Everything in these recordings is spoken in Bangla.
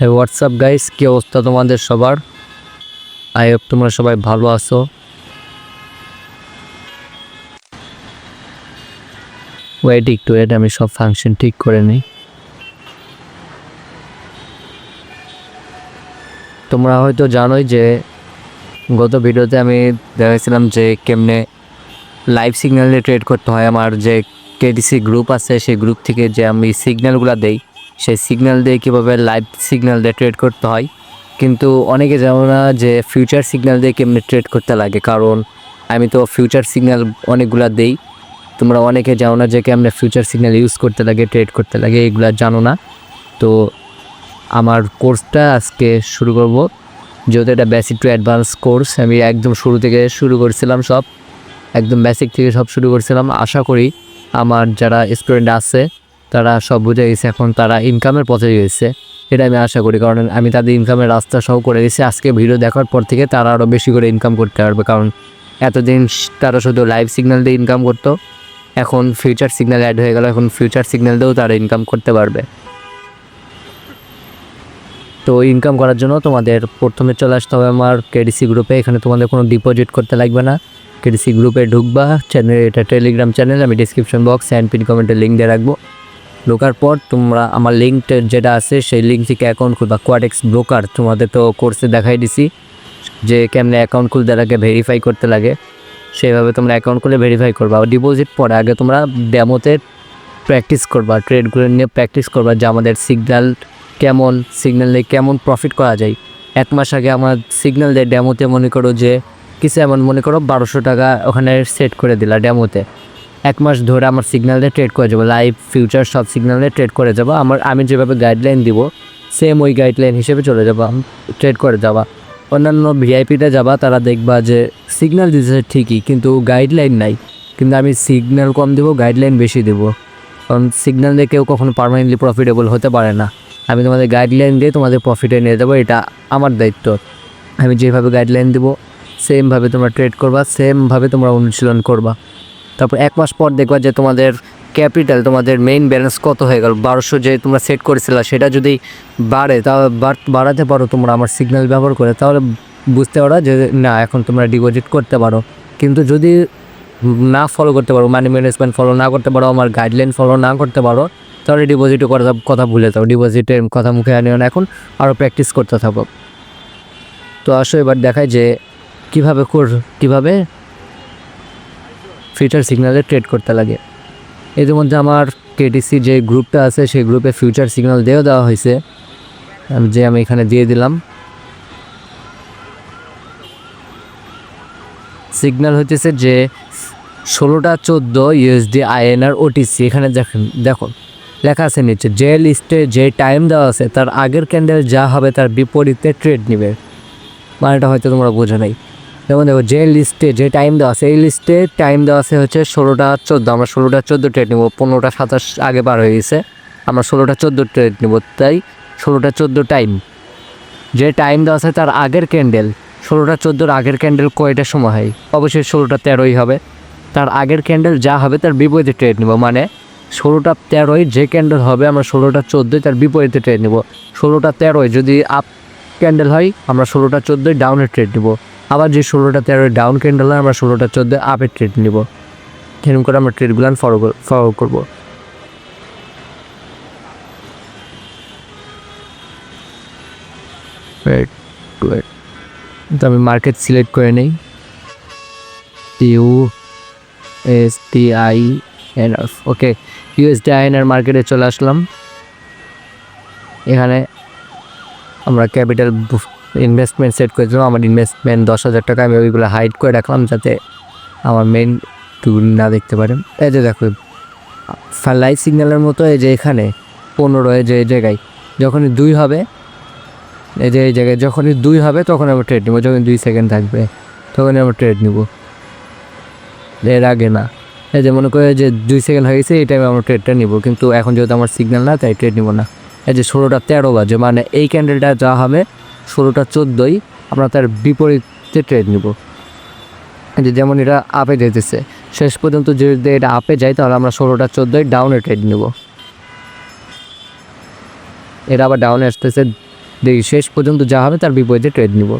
হোয়াটসঅ্যাপ গাইস কি অবস্থা তোমাদের সবার? আই হোপ তোমরা সবাই ভালো আছো। ওয়েট একটু ওয়েট আমি সব ফাংশন ঠিক করে নিই। তোমরা হয়তো জানোই যে গত ভিডিওতে আমি দেখাইছিলাম যে কেমনে লাইভ সিগন্যালে ট্রেড করতে হয়। আমার যে কেডিসি গ্রুপ আছে, সেই গ্রুপ থেকে যে আমি সিগন্যালগুলো দেই সেই সিগন্যাল দিয়ে কীভাবে লাইভ সিগন্যাল দিয়ে ট্রেড করতে হয়। কিন্তু অনেকে জানো না যে ফিউচার সিগন্যাল দিয়ে কেমনে ট্রেড করতে লাগে। কারণ আমি তো ফিউচার সিগন্যাল অনেকগুলা দেই। তোমরা অনেকে জানো না যে কেমনে ফিউচার সিগন্যাল ইউজ করতে লাগে ট্রেড করতে লাগে, এগুলা জানো না। তো আমার কোর্সটা আজকে শুরু করব। যেহেতু এটা বেসিক টু অ্যাডভান্স কোর্স আমি একদম শুরু থেকে শুরু করছিলাম সব। একদম বেসিক থেকে সব শুরু করছিলাম। আশা করি আমার যারা স্টুডেন্ট আছে তারা সব বুঝে গেছে, এখন তারা ইনকামের পথে গেছে এটা আমি আশা করি, কারণ আমি তাদের ইনকামের রাস্তা সহ করে দিয়েছি। আজকে ভিডিও দেখার পর থেকে তারা আরও বেশি করে ইনকাম করতে পারবে, কারণ এতদিন তারা শুধু লাইভ সিগন্যাল দিয়ে ইনকাম করতো, এখন ফিউচার সিগন্যাল অ্যাড হয়ে গেল, এখন ফিউচার সিগন্যাল দিয়েও তারা ইনকাম করতে পারবে। তো ইনকাম করার জন্য তোমাদের প্রথমে চলে আসতে হবে আমার কেডিসি গ্রুপে এখানে তোমাদের কোনো ডিপোজিট করতে লাগবে না। কেডিসি গ্রুপে ঢুকবা চ্যানেল এটা টেলিগ্রাম চ্যানেল আমি ডিসক্রিপশন বক্স অ্যান্ড পিন কমেন্টের লিঙ্ক দিয়ে রাখব। ঢোকার পর তোমরা আমার লিঙ্ক যেটা আছে সেই লিঙ্ক থেকে অ্যাকাউন্ট খুলবা। কোয়াডেক্স ব্রোকার তোমাদের তো কোর্সে দেখাই দিছি যে কেমনে অ্যাকাউন্ট খুলতে লাগে ভেরিফাই করতে লাগে। সেইভাবে তোমরা অ্যাকাউন্ট খুলে ভেরিফাই করবা। ডিপোজিট পরে আগে তোমরা ডেমোতে প্র্যাকটিস করবা ট্রেডগুলো নিয়ে প্র্যাকটিস করবা যে আমাদের সিগন্যাল কেমন সিগন্যাল কেমন প্রফিট করা যায়। এক মাস আগে আমার সিগন্যাল দেয় ডেমোতে মনে করো যে, কিছু এমন মনে করো বারোশো টাকা ওখানে সেট করে দিলা ডেমোতে এক মাস ধরে আমার সিগন্যাল দিয়ে ট্রেড করে যাব লাইভ ফিউচার সব সিগন্যাল দিয়ে ট্রেড করে যাব। আমার, আমি যেভাবে গাইডলাইন দিব সেম ওই গাইডলাইন হিসেবে চলে যাব ট্রেড করে যাওয়া। অন্যান্য ভিআইপিতে যাবা, তারা দেখবা যে সিগন্যাল দিতেছে ঠিকই, কিন্তু গাইডলাইন নাই। কিন্তু আমি সিগন্যাল কম দেবো গাইডলাইন বেশি দেবো। কারণ সিগন্যাল দিয়ে কেউ কখনো পারমানেন্টলি প্রফিটেবল হতে পারে না। আমি তোমাদের গাইডলাইন দিয়ে তোমাদের প্রফিটে নিয়ে যাব, এটা আমার দায়িত্ব। আমি যেভাবে গাইডলাইন দেবো সেমভাবে তোমরা ট্রেড করবা সেমভাবে তোমরা অনুশীলন করবা। তারপর এক মাস পর দেখবা যে তোমাদের ক্যাপিটাল তোমাদের মেইন ব্যালেন্স কত হয়ে গেল? বারোশো যে তোমরা সেট করেছিলে, সেটা যদি বাড়ে তা বাড়াতে পারো তোমরা আমার সিগন্যাল ব্যবহার করে। তাহলে বুঝতে পারো যে না, এখন তোমরা ডিপোজিট করতে পারো। কিন্তু যদি না ফলো করতে পারো মানি ম্যানেজমেন্ট ফলো না করতে পারো, আমার গাইডলাইন ফলো না করতে পারো, তাহলে ডিপোজিটও করার কথা ভুলে যাও। ডিপোজিটের কথা মুখে আনিও না। এখন আরও প্র্যাকটিস করতে থাকো। তো আসো এবার দেখায় যে কীভাবে কর কীভাবে ফিউচার সিগন্যালে ট্রেড করতে লাগে। এদের মধ্যে আমার কেটিসি যে গ্রুপটা আছে, সেই গ্রুপে ফিউচার সিগন্যাল দিয়েও দেওয়া হয়েছে। যে আমি এখানে দিয়ে দিলাম। সিগন্যাল হইতেছে যে ষোলোটা চোদ্দ ইউএসডি আইএনআর ওটিসি এখানে দেখেন, দেখো, লেখা আছে নিচে, যে লিস্টে যে টাইম দেওয়া আছে, তার আগের ক্যান্ডেল যা হবে তার বিপরীতে ট্রেড নেবে। মানেটা হয়তো তোমরা বোঝো নাই। যেমন দেখো যে লিস্টে যে টাইম দেওয়া আছে, এই লিস্টে টাইম দেওয়া আছে হচ্ছে ষোলোটা চোদ্দ। আমরা ষোলোটা চোদ্দ ট্রেড নেব। পনেরোটা সাতাশ আগে পার হয়ে গেছে। আমরা ষোলোটা চোদ্দ ট্রেড নেব। তাই ষোলোটা চোদ্দ টাইম যে টাইম দেওয়া আছে তার আগের ক্যান্ডেল ষোলোটা চোদ্দোর আগের ক্যান্ডেল কয়টার সময় হয়? অবশ্যই ষোলোটা তেরোই হবে। তার আগের ক্যান্ডেল যা হবে তার বিপরীতে ট্রেড নেব। মানে ষোলোটা তেরোই যে ক্যান্ডেল হবে, আমরা ষোলোটা চোদ্দোই তার বিপরীতে ট্রেড নেব। ষোলোটা তেরোই যদি আপ ক্যান্ডেল হয়, আমরা ষোলোটা চোদ্দোই ডাউনের ট্রেড নেব। আবার যে ষোলোটা তেরোই ডাউন ক্যান্ডেল আমরা ষোলোটা চোদ্দোই আপের ট্রেড নেব। এরকম করে আমরা ট্রেডগুলো ফলো ফলো করব। তো আমি মার্কেট সিলেক্ট করে নেই। U S T I N okay USD INR মার্কেটে চলে আসলাম। এখানে আমরা ক্যাপিটাল ইনভেস্টমেন্ট সেট করেছিলাম আমার ইনভেস্টমেন্ট দশ হাজার টাকা, আমি ওইগুলো হাইড করে রাখলাম যাতে আমার মেন টুল না দেখতে পারেন এই যে দেখো লাইট সিগন্যালের মতো এই যে এখানে, পনেরো, এই যে এই জায়গায়, যখনই দুই হবে, এই যে এই জায়গায়, যখনই দুই হবে তখন আমরা ট্রেড নেব যখন দুই সেকেন্ড থাকবে, তখনই আমরা ট্রেড নেব। এর আগে না, এই যে মনে করে যে দুই সেকেন্ড হয়ে গেছে, এই টাইমে আমরা ট্রেডটা নিব, কিন্তু এখন যেহেতু আমার সিগন্যাল না, তাই ট্রেড নিব না। এই যে ষোলোটা তেরো বাজে মানে এই ক্যান্ডেলটা যা হবে ষোলোটা চোদ্দোই আমরা তার বিপরীতে ট্রেড নেব। যেমন এটা আপে যেতেছে শেষ পর্যন্ত যদি এটা আপে যায় তাহলে আমরা ষোলোটা চোদ্দোই ডাউনে ট্রেড নেব। এটা আবার ডাউনে আসতেছে, দেখি শেষ পর্যন্ত যা হবে তার বিপরীতে ট্রেড নিব।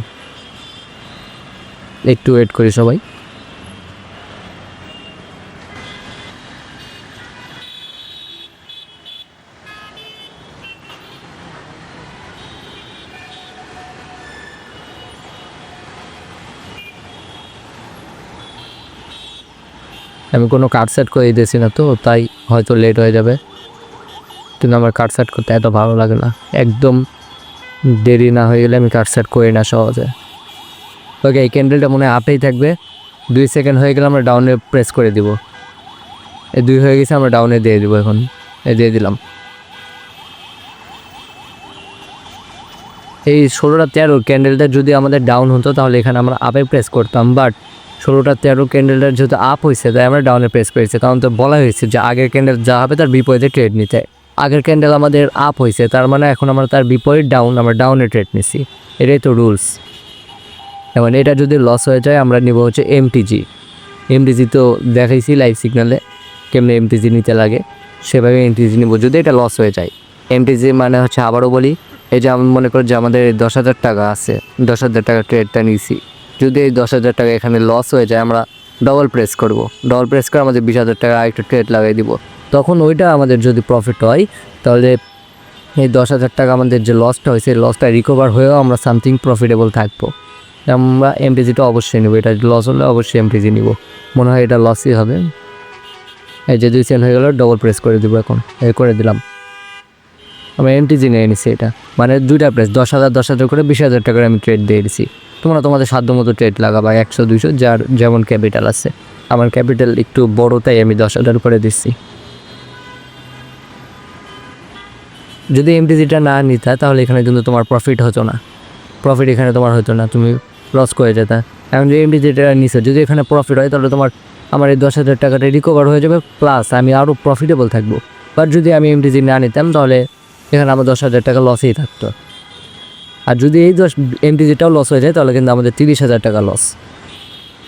একটু ওয়েট করি সবাই। আমি কোনো কার্ড সেট করে দিয়েছি না তো, তাই হয়তো লেট হয়ে যাবে। কিন্তু আমার কার্ড সেট করতে এত ভালো লাগে না। একদম দেরি না হয়ে গেলে আমি কার্ড সেট করি না সহজে। ওকে এই ক্যান্ডেলটা মনে হয় আপেই থাকবে। দুই সেকেন্ড হয়ে গেলে আমরা ডাউনে প্রেস করে দিব। এই দুই হয়ে গেছে, আমরা ডাউনে দিয়ে দিব এখন। এই দিয়ে দিলাম। এই ষোলোটা তেরো ক্যান্ডেলটা যদি আমাদের ডাউন হতো, তাহলে এখানে আমরা আপে প্রেস করতাম। বাট ষোলোটা তেরো ক্যান্ডেলটার যেহেতু আপ হয়েছে তাই আমরা ডাউনে প্রেস করেছি। কারণ তো বলা হয়েছে যে আগের ক্যান্ডেল যা হবে তার বিপরীতে ট্রেড নিতে। আগের ক্যান্ডেল আমাদের আপ হয়েছে তার মানে এখন আমরা তার বিপরীত ডাউন আমরা ডাউনে ট্রেড নিছি। এটাই তো রুলস এবং এটা যদি লস হয়ে যায়, আমরা নিব হচ্ছে এমটিজি এমটিজি তো দেখাইছি লাইভ সিগনালে কেমনি এমটিজি নিতে লাগে। সেভাবে এমটিজি নিব, যদি এটা লস হয়ে যায়। এমটিজি মানে হচ্ছে আবারও বলি, এই যে আমি মনে করি যে আমাদের দশ হাজার টাকা আছে, দশ হাজার টাকা ট্রেডটা নিয়েছি যদি এই দশ হাজার টাকা এখানে লস হয়ে যায়, আমরা ডবল প্রেস করব। ডবল প্রেস করে আমাদের বিশ হাজার টাকা আরেকটু ট্রেড লাগাই দিব। তখন ওইটা আমাদের যদি প্রফিট হয়, তাহলে এই দশ হাজার টাকা আমাদের যে লসটা হয়েছে লসটা রিকভার হয়েও আমরা সামথিং প্রফিটেবল থাকব। আমরা এমটিজিটা অবশ্যই নেব। এটা লস হলে অবশ্যই এমটিজি নিব। মনে হয় এটা লসই হবে। এই যে দুই সেন্ট হয়ে গেলো ডবল প্রেস করে দিব এখন। এই করে দিলাম। আমরা এমটিজি নিয়ে নিছি এটা। মানে দুইটা প্রেস দশ হাজার দশ হাজার করে বিশ হাজার টাকার আমি ট্রেড দিয়ে দিছি। তোমরা তোমাদের সাধ্য মতো ট্রেড লাগাবা, একশো, দুইশো, যার যেমন ক্যাপিটাল আছে। আমার ক্যাপিটাল একটু বড়, তাই আমি দশ হাজার করে দিচ্ছি। যদি এমটিজিটা না নিতা, তাহলে এখানে কিন্তু তোমার প্রফিট হতো না। প্রফিট এখানে তোমার হতো না, তুমি লস করে যেতা। এখন যে এমটিজিটা নিছো, যদি এখানে প্রফিট হয়, তাহলে তোমার, আমার এই দশ হাজার টাকাটা রিকভার হয়ে যাবে প্লাস আমি আরও প্রফিটেবল থাকব। বাট যদি আমি এমটিজি না নিতাম, তাহলে এখানে আমার দশ হাজার টাকা লসেই থাকতো। আর যদি এই দশ এমটিজিটাও লস হয়ে যায়, তাহলে কিন্তু আমাদের তিরিশ হাজার টাকা লস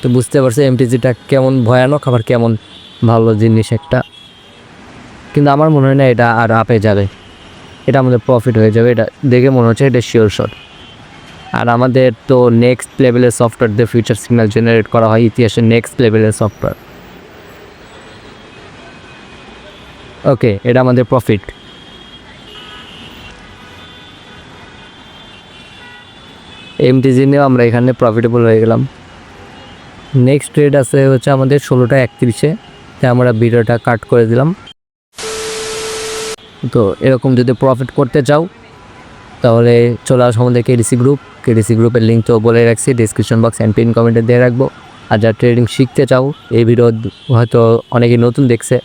তো বুঝতে পারছ এমটিজিটা কেমন ভয়ানক, আবার কেমন ভালো জিনিস একটা। কিন্তু আমার মনে হয় না এটা আর আপে যাবে। এটা আমাদের প্রফিট হয়ে যাবে, এটা দেখে মনে হচ্ছে এটা শিওর শট আর আমাদের তো নেক্সট লেভেলের সফটওয়্যার দিয়ে ফিউচার সিগন্যাল জেনারেট করা হয় ইতিহাসের নেক্সট লেভেলের সফটওয়্যার ওকে এটা আমাদের প্রফিট এমটিজি নিয়েও আমরা এখানে প্রফিটেবল হয়ে গেলাম। নেক্সট ট্রেড আছে হচ্ছে আমাদের ষোলোটা একত্রিশে তাই আমরা ভিডিওটা কাট করে দিলাম। তো এরকম যদি প্রফিট করতে চাও, তাহলে চলে আসো আমাদের কেডিসি গ্রুপ কেডিসি গ্রুপের লিঙ্ক তো বলে রাখছি ডিসক্রিপশন বক্স অ্যান্ড পিন কমেন্টে দিয়ে রাখব। আর যারা ট্রেডিং শিখতে চাও, এই ভিডিও হয়তো অনেকে নতুন দেখছে।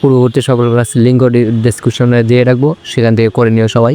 পূর্ববর্তী সকল ক্লাস লিঙ্কও ডিসক্রিপশনে দিয়ে রাখব, সেখান থেকে করে নিও সবাই।